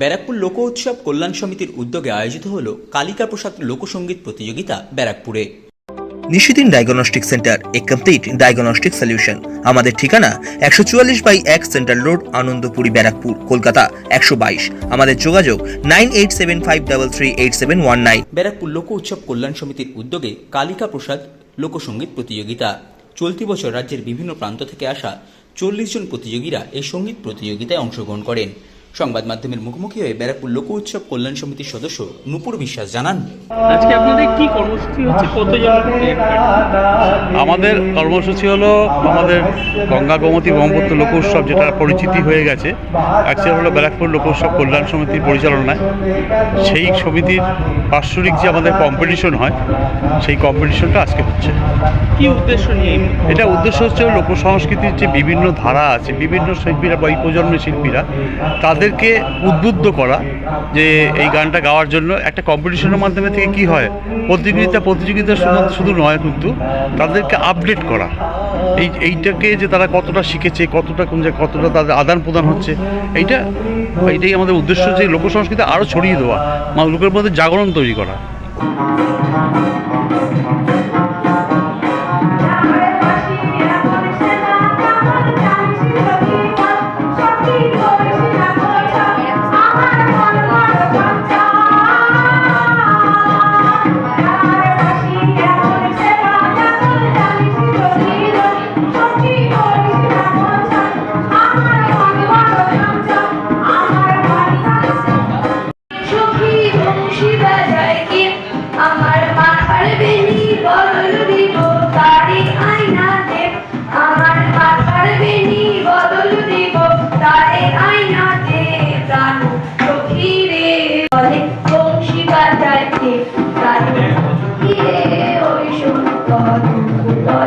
ব্যারাকপুর লোক উৎসব কল্যাণ সমিতির উদ্যোগে আয়োজিত হল কালিকা প্রসাদ লোকসঙ্গীত প্রতিযোগিতা ব্যারাকপুরে। নিশিদিন ডায়াগনস্টিক সেন্টার এ কমপ্লিট ডায়াগনস্টিক সলিউশন। আমাদের ঠিকানা একশো চুয়াল্লিশ বাই এক সেন্ট্রাল রোড আনন্দপুরি ব্যারাকপুর কলকাতা একশো বাইশ। আমাদের যোগাযোগ nine eight seven five double three eight seven one nine. Barrackpore লোক উৎসব কল্যাণ সমিতির উদ্যোগে কালিকা প্রসাদ লোকসঙ্গীত প্রতিযোগিতা। চলতি বছর রাজ্যের বিভিন্ন প্রান্ত থেকে আসা চল্লিশ জন প্রতিযোগীরা এই সংগীত প্রতিযোগিতায় অংশগ্রহণ করেন। সংবাদ মাধ্যমের মুখোমুখি হয়ে ব্যারাকপুর লোক উৎসব কল্যাণ সমিতির সদস্য নূপুর বিশ্বাস জানান। আজকে আপনাদের কি কর্মসূচি হচ্ছে? কতজন আমাদের কর্মসূচি হলো আমাদের গঙ্গা গোমতী ব্রহ্মপুত্র লোক উৎসব যেটা পরিচিতি হয়ে গেছে। অ্যাকচুয়াল হলো ব্যারাকপুর লোক উৎসব কল্যাণ সমিতির পরিচালনায়। সেই সমিতির বাৎসরিক যে আমাদের কম্পিটিশন হয় সেই কম্পিটিশনটা আজকে হচ্ছে। কি উদ্দেশ্য নিয়ে এটা উদ্দেশ্য হচ্ছে লোক সংস্কৃতির যে বিভিন্ন ধারা আছে বিভিন্ন শিল্পীরা বা এই প্রজন্মের শিল্পীরা তাদেরকে উদ্বুদ্ধ করা যে এই গানটা গাওয়ার জন্য একটা কম্পিটিশনের মাধ্যমে থেকে কি হয়? প্রতিযোগিতা প্রতিযোগিতা শুধু- শুধু নয় কিন্তু তাদেরকে আপডেট করা। এই, এইটাকে যে তারা কতটা শিখেছে, কতটা কোন কতটা তাদের আদান প্রদান হচ্ছে, এইটা, এইটাই আমাদের উদ্দেশ্য যে লোক সংস্কৃতি আরও ছড়িয়ে দেওয়া লোকের মধ্যে জাগরণ তৈরি করা।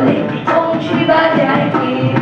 tempo de basear aqui.